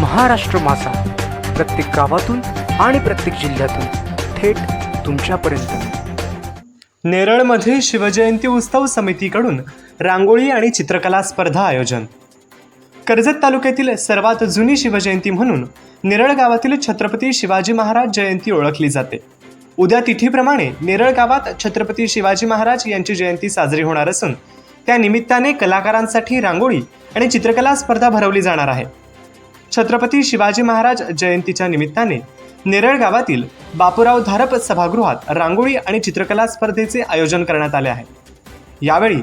महाराष्ट्र मासा प्रत्येक गावातून आणि प्रत्येक जिल्ह्यातून थेट तुमच्यापर्यंत. नेरळमध्ये शिवजयंती उत्सव समितीकडून रांगोळी आणि चित्रकला स्पर्धा आयोजन. कर्जत तालुक्यातील सर्वात जुनी शिवजयंती म्हणून नेरळ गावातील छत्रपती शिवाजी महाराज जयंती ओळखली जाते. उद्या तिथीप्रमाणे नेरळ गावात छत्रपती शिवाजी महाराज यांची जयंती साजरी होणार असून त्या निमित्ताने कलाकारांसाठी रांगोळी आणि चित्रकला स्पर्धा भरवली जाणार आहे. छत्रपती शिवाजी महाराज जयंतीच्या निमित्ताने नेरळ गावातील बापूराव धारप सभागृहात रांगोळी आणि चित्रकला स्पर्धेचे आयोजन करण्यात आले आहे. यावेळी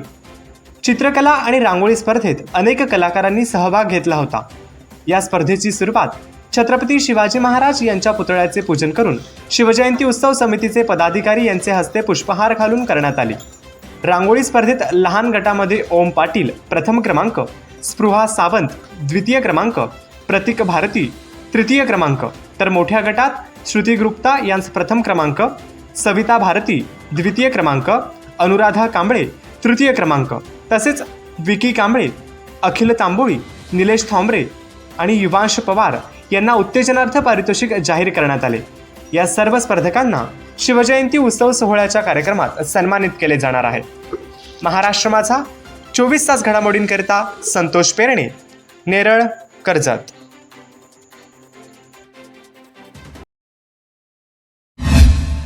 चित्रकला आणि रांगोळी स्पर्धेत अनेक कलाकारांनी सहभाग घेतला होता. या स्पर्धेची सुरुवात छत्रपती शिवाजी महाराज यांच्या पुतळ्याचे पूजन करून शिवजयंती उत्सव समितीचे पदाधिकारी यांचे हस्ते पुष्पहार घालून करण्यात आली. रांगोळी स्पर्धेत लहान गटामध्ये ओम पाटील प्रथम क्रमांक स्पृहा सावंत द्वितीय क्रमांक प्रतीक भारती तृतीय क्रमांक. तर मोठ्या गटात श्रुती गुप्ता यांचा प्रथम क्रमांक सविता भारती द्वितीय क्रमांक अनुराधा कांबळे तृतीय क्रमांक. तसेच विकी कांबळे अखिल तांबोळी निलेश थांबरे आणि युवांश पवार यांना उत्तेजनार्थ पारितोषिक जाहीर करण्यात आले. या सर्व स्पर्धकांना शिवजयंती उत्सव सोहळ्याच्या कार्यक्रमात सन्मानित केले जाणार आहे. महाराष्ट्र माझा चोवीस तास घडामोडींकरिता संतोष पेरणे नेरळ कर्जत.